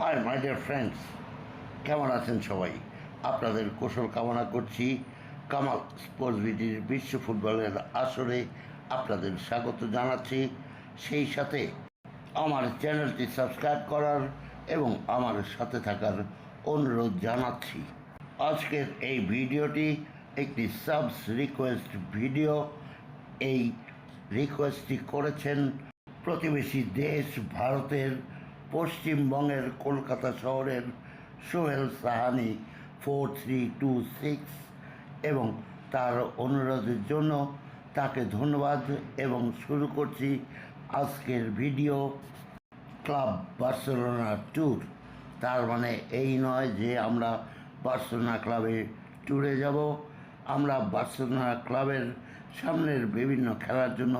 Hi my dear friends কেমন আছেন সবাই? আপনাদের কৌশল কামনা করছি কামাল স্পোর্টস বিটির বিশ্ব ফুটবলের আসরে আপনাদের স্বাগত জানাচ্ছি। সেই সাথে আমার চ্যানেলটি সাবস্ক্রাইব করার এবং আমার সাথে থাকার অনুরোধ জানাচ্ছি। আজকের এই ভিডিওটি একটি সাবস রিকোয়েস্ট ভিডিও এই রিকোয়েস্টটি করেছেন প্রতিবেশী দেশ ভারতের পশ্চিমবঙ্গের কলকাতা শহরের Sohel Sahani four three two six এবং তার অনুরোধের জন্য তাকে ধন্যবাদ এবং শুরু করছি আজকের ভিডিও ক্লাব বার্সেলোনা ট্যুর তার মানে এই নয় যে আমরা বার্সেলোনা ক্লাবে ট্যুরে যাব। আমরা বার্সেলোনা ক্লাবের সামনের বিভিন্ন খেলার জন্য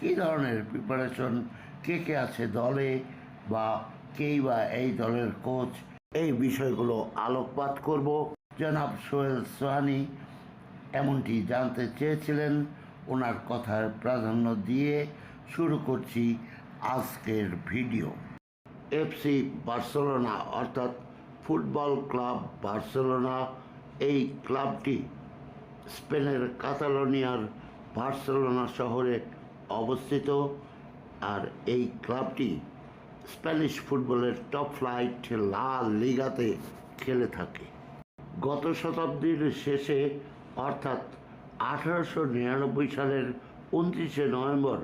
কী ধরনের প্রিপারেশন কে কে আছে দলে বা কেই বা এই দলের কোচ এই বিষয়গুলো আলোকপাত করব। জনাব সোহেল সোহানি এমনটি জানতে চেয়েছিলেন। ওনার কথার প্রাধান্য দিয়ে শুরু করছি আজকের ভিডিও। এফসি বার্সেলোনা অর্থাৎ ফুটবল ক্লাব বার্সেলোনা, এই ক্লাবটি স্পেনের কাতালোনিয়ার বার্সেলোনা শহরে অবস্থিত। আর এই ক্লাবটি স্প্যানিশ ফুটবলের টপ ফ্লাইট লা লিগাতে খেলে থাকে। গত শতাব্দীর শেষে, অর্থাৎ আঠারোশো নিরানব্বই সালের উনত্রিশে নভেম্বর,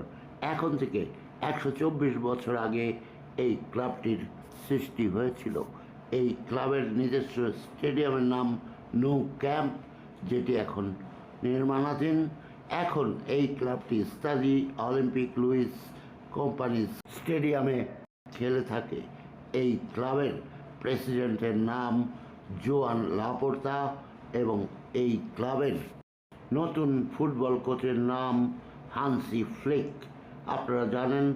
এখন থেকে একশো চব্বিশ বছর আগে এই ক্লাবটির সৃষ্টি হয়েছিল। এই ক্লাবের নিজস্ব স্টেডিয়ামের নাম নো ক্যাম্প, যেটি এখন নির্মাণাধীন। এখন এই ক্লাবটি স্টাডি অলিম্পিক লুইস কোম্পানি স্টেডিয়ামে খেলে থাকে। এই ক্লাবের প্রেসিডেন্টের নাম জোয়ান লাপোর্তা এবং এই ক্লাবের নতুন ফুটবল কোচের নাম হানসি ফ্লিক। আপনারা জানেন,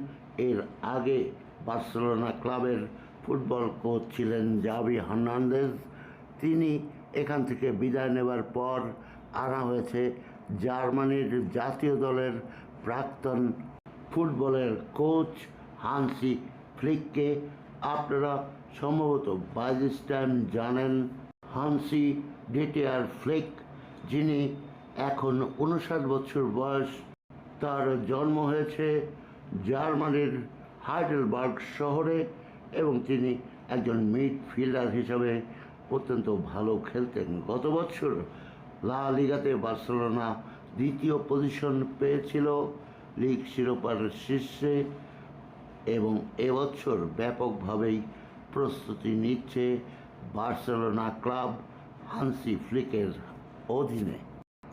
এর আগে বার্সেলোনা ক্লাবের ফুটবল কোচ ছিলেন জাবি হার্নান্দেজ। তিনি এখান থেকে বিদায় নেবার পর আনা হয়েছে জার্মানির জাতীয় দলের প্রাক্তন ফুটবলের কোচ হানসি ফ্লিককে আপনারা সম্ভবত বাইজিস্টাইন জানেন হানসি ডিটিআর ফ্লিক, যিনি এখন উনষাট বছর বয়স। তার জন্ম হয়েছে জার্মানির হাইডেলবার্গ শহরে এবং তিনি একজন মিডফিল্ডার হিসাবে অত্যন্ত ভালো খেলতেন। গত বছর লা লিগাতে বার্সেলোনা দ্বিতীয় পজিশন পেয়েছিল। লিগ শিরোপার শীর্ষে এবং এবছর ব্যাপকভাবেই প্রস্তুতি নিচ্ছে বার্সেলোনা ক্লাব হানসি ফ্লিকের অধীনে।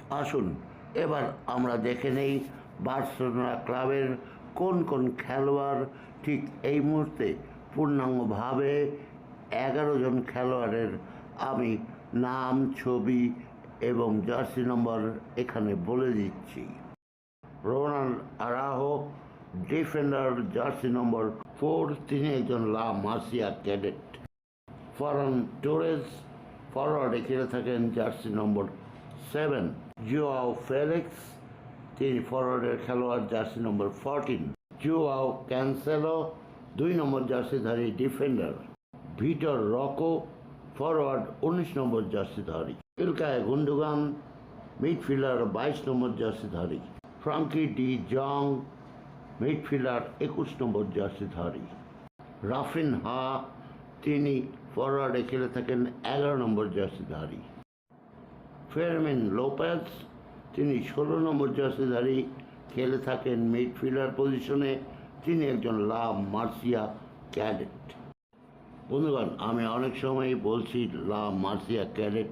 আসুন, এবার আমরা দেখে নেই বার্সেলোনা ক্লাবের কোন কোন খেলোয়াড় ঠিক এই মুহূর্তে পূর্ণাঙ্গভাবে এগারো জন খেলোয়াড়ের আমি নাম, ছবি এবং জার্সি নম্বর এখানে বলে দিচ্ছি। Ronald Araujo defender jersey number four, তিনি একজন La Masia cadet. Ferran Torres ফরওয়ার্ডে খেলে থাকেন jersey number seven. Joao Felix, তিনি ফরওয়ার্ডের খেলোয়াড় jersey number fourteen Joao Cancelo, দুই নম্বর জার্সিধারী ডিফেন্ডার। ভিটর রকো ফরওয়ার্ড উনিশ নম্বর জার্সিধারী। ইলকায় গুন্ডুগান, মিডফিল্ডার বাইশ নম্বর জার্সিধারী। ফ্রাঙ্কি ডি জং মিডফিল্ডার একুশ নম্বর জার্সি জার্সিধারী। রাফিন হা, তিনি ফরওয়ার্ডে খেলে থাকেন এগারো নম্বর জার্সি জার্সিধারী। ফেরমিন লোপেজ, তিনি ষোলো নম্বর জার্সি জার্সিধারী, খেলে থাকেন মিডফিল্ডার পজিশনে, তিনি একজন লা মার্সিয়া ক্যাডেট। বন্ধুগণ, আমি অনেক সময় বলছি La Masia cadet.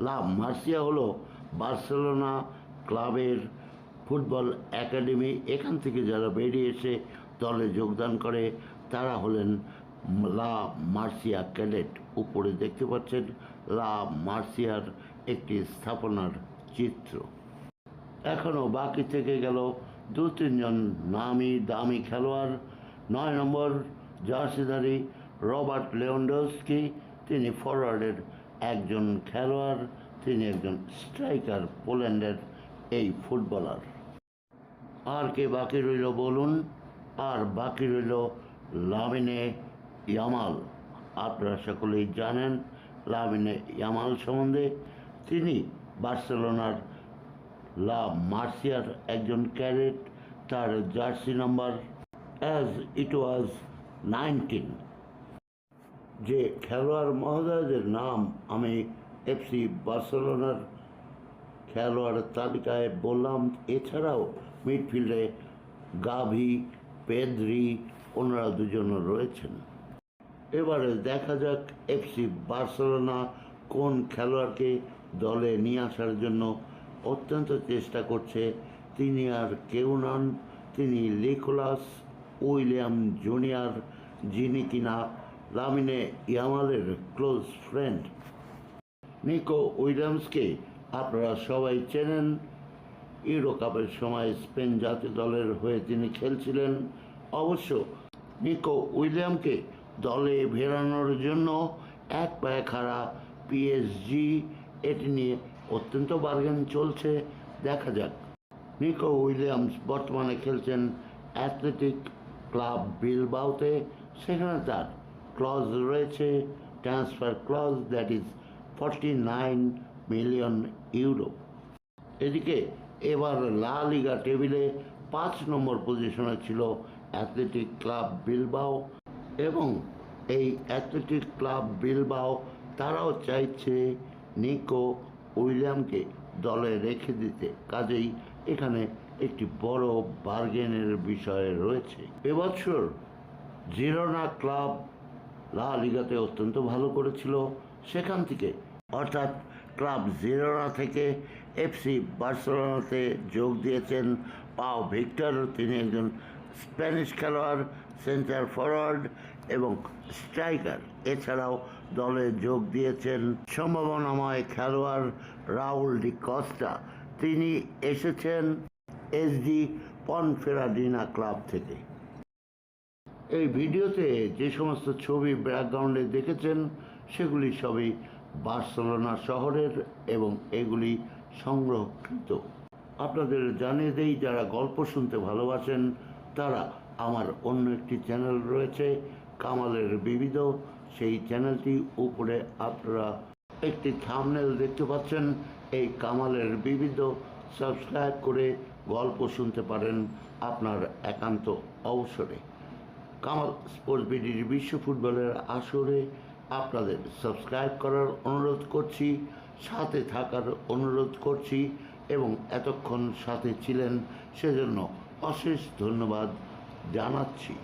La Masia হলো বার্সেলোনা ক্লাবের ফুটবল একাডেমি এখান থেকে যারা বেরিয়ে এসে দলে যোগদান করে, তারা হলেন লা মার্সিয়া ক্যাডেট। উপরে দেখতে পাচ্ছেন লা মার্সিয়ার একটি স্থাপনার চিত্র। এখনও বাকি থেকে গেল দু তিনজন নামি দামি খেলোয়াড়। নয় নম্বর জার্সিধারী রবার্ট লেওন্ডস্কি তিনি ফরওয়ার্ডের একজন খেলোয়াড়, তিনি একজন স্ট্রাইকার পোল্যান্ডের এই ফুটবলার। আর কে বাকি রইল বলুন? আর বাকি রইল লামিনে ইয়ামাল। আপনারা সকলেই জানেন লামিনে ইয়ামাল সম্বন্ধে। তিনি বার্সেলোনার লা মার্সিয়ার একজন ক্যারেট তার jersey number as it was nineteen যে খেলোয়াড় মহোদয়দের নাম আমি এফসি বার্সেলোনার খেলোয়াড়ের তালিকায় বললাম এছাড়াও মিডফিল্ডে গাভি, পেদ্রি, ওনারা দুজন রয়েছেন। এবারে দেখা যাক এফসি বার্সেলোনা কোন খেলোয়াড়কে দলে নিয়ে আসার জন্য অত্যন্ত চেষ্টা করছে। তিনি আর কেউ নন। তিনি লিকোলাস উইলিয়াম জুনিয়র, যিনি কিনা লামিনে ইয়ামালের ক্লোজ ফ্রেন্ড। নিকো উইলিয়ামসকে আপনারা সবাই চেনেন ইউরো কাপের সময় স্পেন জাতীয় দলের হয়ে তিনি খেলছিলেন। অবশ্য নিকো উইলিয়ামকে দলে ফেরানোর জন্য এক পায়ে খাড়া পিএসজি এটি নিয়ে অত্যন্ত বার্গেন চলছে। দেখা যাক। নিকো উইলিয়ামস বর্তমানে খেলছেন অ্যাথলেটিক ক্লাব বিলবাউতে সেখানে তার ক্লজ রয়েছে transfer clause that is forty nine million euro এদিকে এবার লা লিগা টেবিলে পাঁচ নম্বর পজিশনে ছিল অ্যাথলেটিক ক্লাব বিলবাও এবং এই অ্যাথলেটিক ক্লাব বিলবাও তারাও চাইছে নিকো উইলিয়ামকে দলে রেখে দিতে। কাজেই এখানে একটি বড় বার্গেনের বিষয় রয়েছে। এবছর জিরোনা ক্লাব লা লিগাতে অত্যন্ত ভালো করেছিল। সেখান থেকে অর্থাৎ ক্লাব জিরোনা থেকে এফসি বার্সেলোনাতে যোগ দিয়েছেন পাও ভিক্টর। তিনি একজন স্প্যানিশ খেলোয়াড়, সেন্টার ফরওয়ার্ড এবং স্ট্রাইকার। এছাড়াও দলে যোগ দিয়েছেন সম্ভাবনাময় খেলোয়াড় রাউল ডি কস্টা। তিনি এসেছেন এসডি পনফেরাডিনা ক্লাব থেকে। এই ভিডিওতে যে সমস্ত ছবি ব্যাকগ্রাউন্ডে দেখেছেন, সেগুলি সবই বার্সেলোনা শহরের এবং এগুলি সংরক্ষিত। আপনাদের জানিয়ে দেই, যারা গল্প শুনতে ভালোবাসেন, তারা আমার অন্য একটি চ্যানেল রয়েছে, কামালের বিবিধ। সেই চ্যানেলটি উপরে আপনারা একটি থামনেল দেখতে পাচ্ছেন। এই কামালের বিবিধ। সাবস্ক্রাইব করে গল্প শুনতে পারেন আপনার একান্ত অবসরে। কামাল স্পোর্টস বিডির বিশ্ব ফুটবলের আসরে আপনাদের সাবস্ক্রাইব করার অনুরোধ করছি, সাথে থাকার অনুরোধ করছি এবং এতক্ষণ সাথে ছিলেন সেজন্য অশেষ ধন্যবাদ জানাচ্ছি।